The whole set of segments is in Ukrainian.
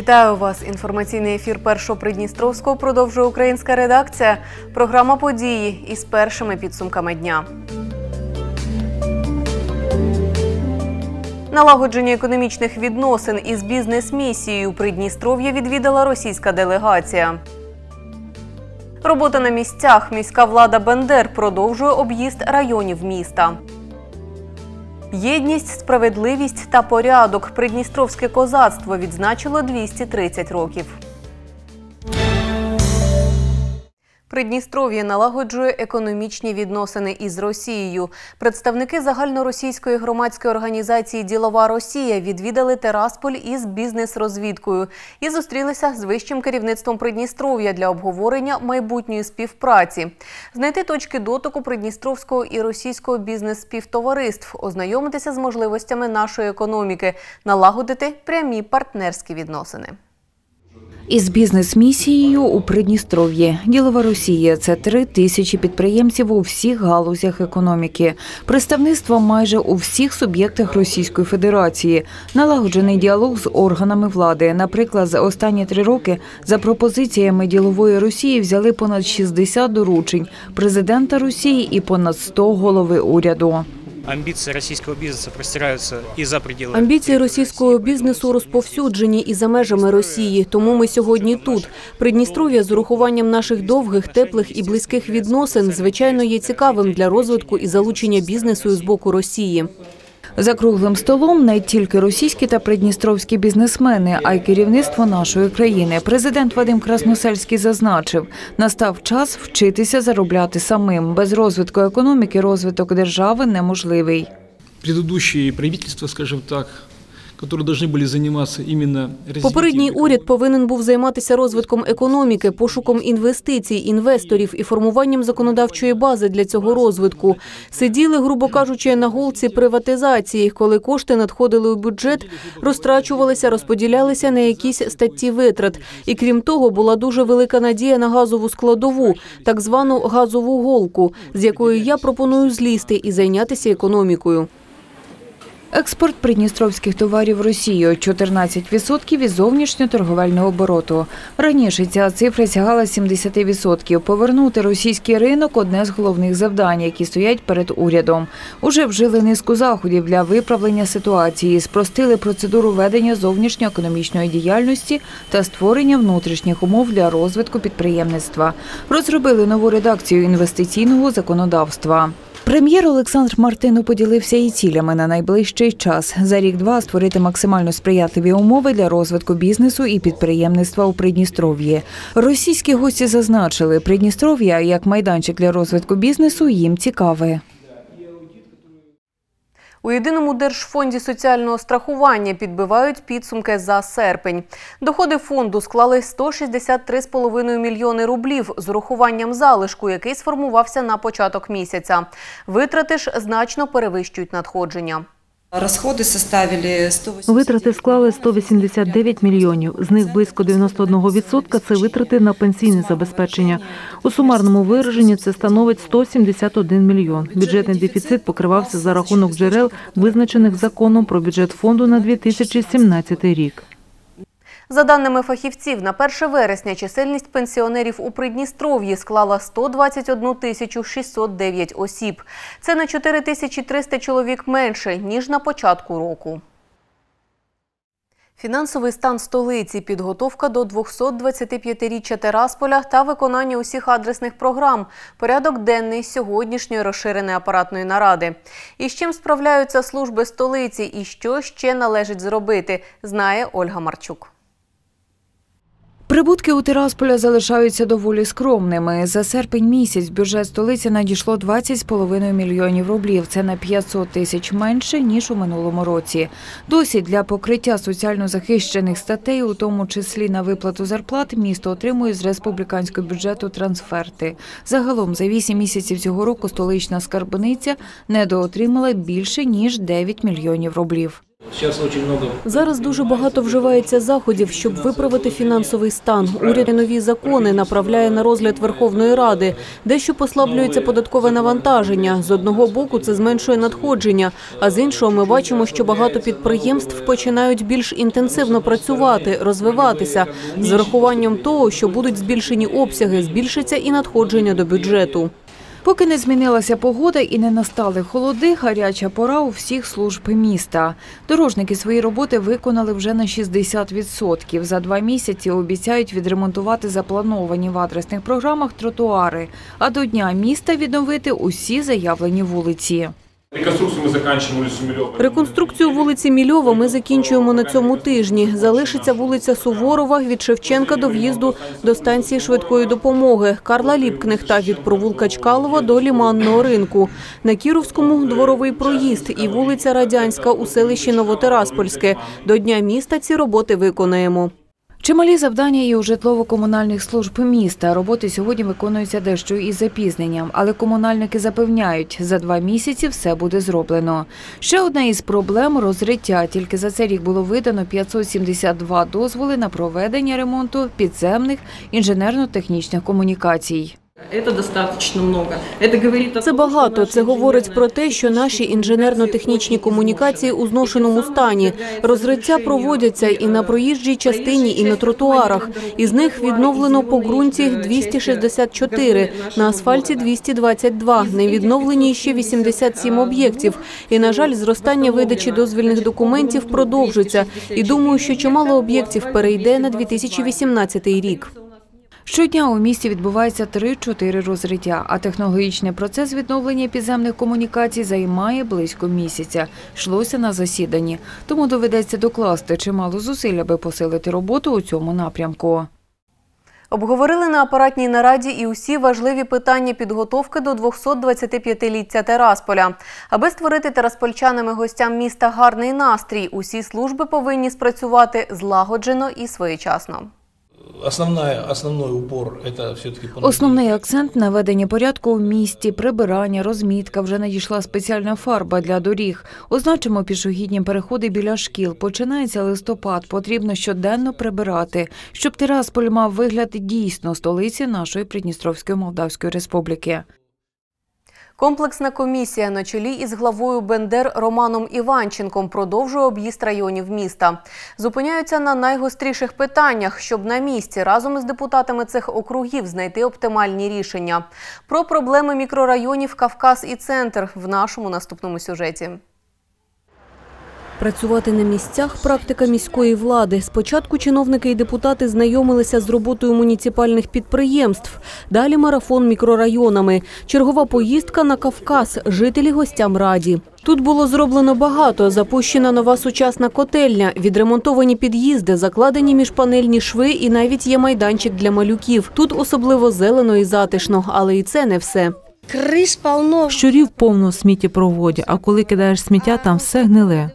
Вітаю вас! Інформаційний ефір Першого Придністровського продовжує українська редакція. Програма події із першими підсумками дня. Налагодження економічних відносин із бізнес-місією Придністров'я відвідала російська делегація. Робота на місцях. Міська влада Бендер продовжує об'їзд районів міста. Єдність, справедливість та порядок. Придністровське козацтво відзначило 230 років. Придністров'я налагоджує економічні відносини із Росією. Представники загальноросійської громадської організації Ділова Росія відвідали Терасполь із бізнес-розвідкою і зустрілися з вищим керівництвом Придністров'я для обговорення майбутньої співпраці, знайти точки дотику придністровського і російського бізнес-співтовариств, ознайомитися з можливостями нашої економіки, налагодити прямі партнерські відносини. Із бізнес-місією у Придністров'ї ділова Росія це три тисячі підприємців у всіх галузях економіки, представництво майже у всіх суб'єктах Російської Федерації, налагоджений діалог з органами влади. Наприклад, за останні три роки за пропозиціями ділової Росії взяли понад 60 доручень президента Росії і понад 100 голови уряду. Амбіції російського бізнесу простираються і за пределами. Амбіції російського бізнесу розповсюджені і за межами Росії. Тому ми сьогодні тут. Придністров'я з урахуванням наших довгих, теплих і близьких відносин, звичайно, є цікавим для розвитку і залучення бізнесу з боку Росії. За круглим столом не тільки російські та придністровські бізнесмени, а й керівництво нашої країни. Президент Вадим Красносельський зазначив, настав час вчитися заробляти самим. Без розвитку економіки розвиток держави неможливий. предыдущие правительства, скажем так, которые должны были заниматься именно развитием Попередній уряд повинен був займатися розвитком економіки, пошуком інвестицій, інвесторів і формуванням законодавчої бази для цього розвитку. Сиділи, грубо кажучи, на голці приватизації, коли кошти надходили у бюджет, розтрачувалися, розподілялися на якісь статті витрат. І крім того, була дуже велика надія на газову складову, так звану газову голку, з якої я пропоную злізти і зайнятися економікою. Експорт придністровських товарів в Росію 14% від зовнішньоторговельного обороту. Раніше ця цифра сягала 70%. Повернути російський ринок одне з головних завдань, які стоять перед урядом. Уже вжили низку заходів для виправлення ситуації, спростили процедуру ведення зовнішньоекономічної діяльності та створення внутрішніх умов для розвитку підприємництва. Розробили нову редакцію інвестиційного законодавства. Прем'єр Олександр Мартинов поділився і цілями на найближчий час. За рік-два створити максимально сприятливі умови для розвитку бізнесу і підприємництва у Придністров'ї. Російські гості зазначили, Придністров'я як майданчик для розвитку бізнесу їм цікаве. У єдиному держфонді соціального страхування підбивають підсумки за серпень. Доходи фонду склали 163,5 мільйони рублів з урахуванням залишку, який сформувався на початок місяця. Витрати ж значно перевищують надходження. Расходы составили 180... Витрати склали 189 мільйонів. З них близько 91% – це витрати на пенсійне забезпечення. У сумарному вираженні це становить 171 мільйон. Бюджетний дефіцит покривався за рахунок джерел, визначених законом про бюджет фонду на 2017 рік. За даними фахівців, на 1 вересня чисельність пенсіонерів у Придністров'ї склала 121 тисячу 609 осіб. Це на 4 тисячі 300 чоловік менше, ніж на початку року. Фінансовий стан столиці, підготовка до 225-річчя Терасполя та виконання усіх адресних програм, порядок денний сьогоднішньої розширеної апаратної наради. І з чим справляються служби столиці і що ще належить зробити, знає Ольга Марчук. Прибутки у Тирасполя залишаються доволі скромними. За серпень місяць бюджет столиці надійшло 20,5 мільйонів рублів. Це на 500 тисяч менше, ніж у минулому році. Досі для покриття соціально захищених статей, у тому числі на виплату зарплат, місто отримує з республіканського бюджету трансферти. Загалом за 8 місяців цього року столична скарбниця недоотримала більше, ніж 9 мільйонів рублів. Зараз дуже багато вживається заходів, щоб виправити фінансовий стан. Уряд нові закони направляє на розгляд Верховної Ради. Дещо послаблюється податкове навантаження. З одного боку це зменшує надходження, а з іншого ми бачимо, що багато підприємств починають більш інтенсивно працювати, розвиватися. З врахуванням того, що будуть збільшені обсяги, збільшиться і надходження до бюджету. Поки не змінилася погода і не настали холоди, гаряча пора у всіх служб міста. Дорожники свої роботи виконали вже на 60%. За два місяці обіцяють відремонтувати заплановані в адресних програмах тротуари, а до дня міста відновити усі заявлені вулиці. Реконструкцию мы заканчиваем улицу Милёва. Реконструкцію вулиці Мільова ми закінчуємо на цьому тижні. Залишиться вулиця Суворова від Шевченка до в'їзду до станції швидкої допомоги, Карла Ліпкнехта від провулка Чкалова до Ліманного ринку. На Кіровському дворовий проїзд і вулиця Радянська у селищі Новотираспольське. До Дня міста ці роботи виконаємо. Чималі завдання і у житлово-комунальних служб міста. Роботи сьогодні виконуються дещо із запізненням, але комунальники запевняють, за два місяці все буде зроблено. Ще одна із проблем – розриття. Тільки за цей рік було видано 572 дозволи на проведення ремонту підземних інженерно-технічних комунікацій. Это достаточно много. Это говорит Це багато. Це говорить про те, що наші інженерно-технічні комунікації у зношеному стані. Розриття проводяться і на проїжджій частині, і на тротуарах. Із них відновлено по ґрунті 264, на асфальті 222, не відновлені ще 87 об'єктів. І, на жаль, зростання видачі дозвільних документів продовжується. І думаю, що чимало об'єктів перейде на 2018 рік. Щодня у місті відбувається 3-4 розриття, а технологічний процес відновлення підземних комунікацій займає близько місяця. Йшлося на засіданні. Тому доведеться докласти чимало зусиль, аби посилити роботу у цьому напрямку. Обговорили на апаратній нараді і усі важливі питання підготовки до 225-ліття Терасполя. Аби створити тераспольчанами гостям міста гарний настрій, усі служби повинні спрацювати злагоджено і своєчасно. Основная, основной упор это все-таки Основний акцент на ведення порядку у місті, прибирання, розмітка. Вже надійшла спеціальна фарба для доріг. Означимо пішохідні переходи біля шкіл. Починається листопад. Потрібно щоденно прибирати, щоб Тирасполь мав вигляд дійсно столиці нашої Придністровської Молдавської Республіки. Комплексна комісія на чолі із главою Бендер Романом Іванченком продовжує об'їзд районів міста. Зупиняються на найгостріших питаннях, щоб на місці разом із депутатами цих округів знайти оптимальні рішення. Про проблеми мікрорайонів Кавказ і Центр в нашому наступному сюжеті. Працювати на місцях – практика міської влади. Спочатку чиновники і депутати знайомилися з роботою муніципальних підприємств. Далі марафон мікрорайонами. Чергова поїздка на Кавказ. Жителі гостям раді. Тут було зроблено багато. Запущена нова сучасна котельня, відремонтовані під'їзди, закладені міжпанельні шви і навіть є майданчик для малюків. Тут особливо зелено і затишно, але і це не все. Щурів повно в сміттєпроводі, а коли кидаєш сміття, там все гниле.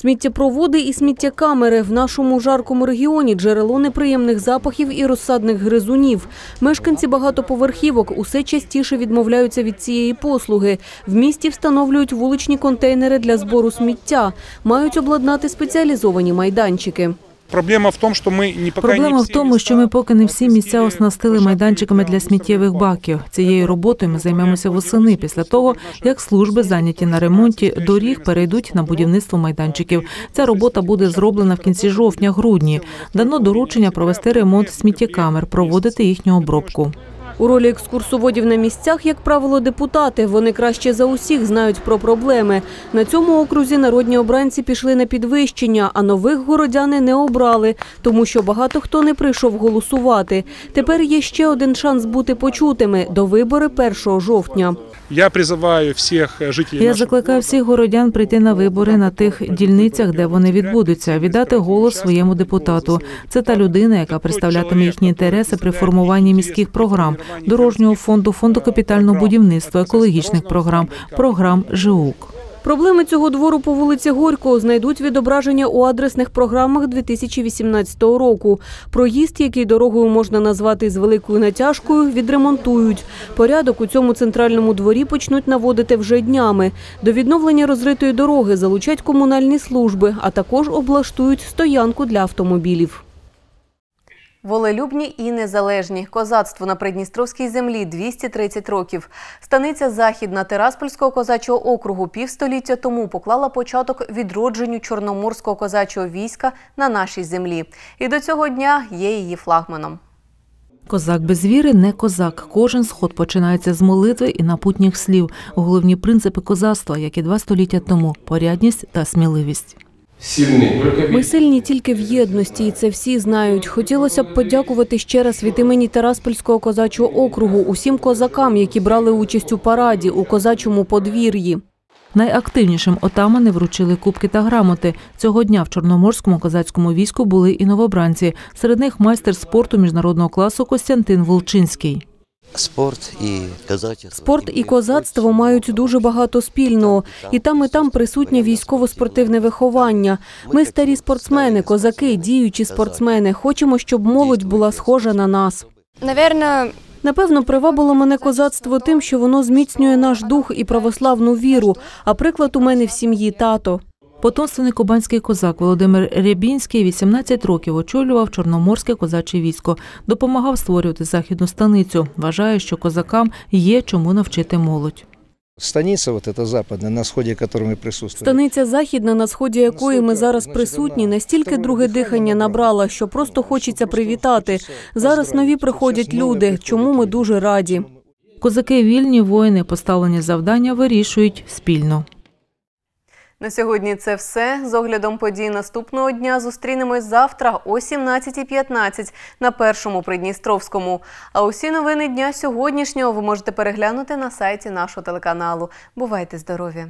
Сміттєпроводи і сміттєкамери в нашому жаркому регіоні джерело неприємних запахів і розсадних гризунів. Мешканці багатоповерхівок усе частіше відмовляються від цієї послуги. В місті встановлюють вуличні контейнери для збору сміття, мають обладнати спеціалізовані майданчики. Проблема в тому, що ми не поки Проблема в тому, що ми поки не всі місця оснастили майданчиками для сміттєвих баків. Цією роботою ми займемося восени після того, як служби зайняті на ремонті доріг перейдуть на будівництво майданчиків. Ця робота буде зроблена в кінці жовтня-грудні. Дано доручення провести ремонт сміттєкамер, проводити їхню обробку. У ролі екскурсоводів на місцях, як правило, депутати. Вони краще за усіх знають про проблеми. На цьому окрузі народні обранці пішли на підвищення, а нових городяни не обрали, тому що багато хто не прийшов голосувати. Тепер є ще один шанс бути почутими до вибори 1 жовтня. Я призываю всех жителей Я закликаю всіх городян прийти на вибори на тих дільницях, де вони відбудуться, віддати голос своєму депутату. Це та людина, яка представлятиме їхні інтереси при формуванні міських програм, дорожнього фонду, фонду капітального будівництва, екологічних програм, програм ЖУК. Проблеми цього двору по вулиці Горького знайдуть відображення у адресних програмах 2018 року. Проїзд, який дорогою можна назвати з великою натяжкою, відремонтують. Порядок у цьому центральному дворі почнуть наводити вже днями. До відновлення розритої дороги залучать комунальні служби, а також облаштують стоянку для автомобілів. Волелюбні і незалежні. Козацтво на Придністровській землі 230 років. Станиця Західна Тераспольського козачого округу півстоліття тому поклала початок відродженню Чорноморського козачого війська на нашій землі. І до цього дня є її флагманом. Козак без віри не козак. Кожен сход починається з молитви і напутніх слів. Головні принципи козацтва, як і два століття тому порядність та сміливість. Ми сильні тільки в єдності, і це всі знають. Хотілося б подякувати ще раз від імені Тераспольського козачого округу усім козакам, які брали участь у параді у козачому подвір'ї. Найактивнішим отамани вручили кубки та грамоти. Цього дня в Чорноморському козацькому війську були і новобранці. Серед них майстер спорту міжнародного класу Костянтин Волчинський. Спорт і козацтво. Спорт і козацтво мають дуже багато спільного. І там, і там присутнє військово-спортивне виховання. Ми старі спортсмени, козаки, діючі спортсмени. Хочемо, щоб молодь була схожа на нас. Наверное, Напевно, привабило мене козацтво тим, що воно зміцнює наш дух і православну віру. А приклад у мене в сім'ї тато. Потомственний кубанський козак Володимир Рябінський 18 років очолював Чорноморське козаче військо, допомагав створювати західну станицю. Вважає, що козакам є чому навчити молодь. Станица вот эта западная, на сходе которой мы присутствуем. Станиця західна, на сході якої ми зараз присутні, настільки друге дихання набрала, що просто хочеться привітати. Зараз нові приходять люди, чому ми дуже раді. Козаки вільні воїни поставлені завдання вирішують спільно. На сьогодні це все. З оглядом подій наступного дня зустрінемось завтра о 17.15 на першому Придністровському. А усі новини дня сьогоднішнього ви можете переглянути на сайті нашого телеканалу. Бувайте здорові!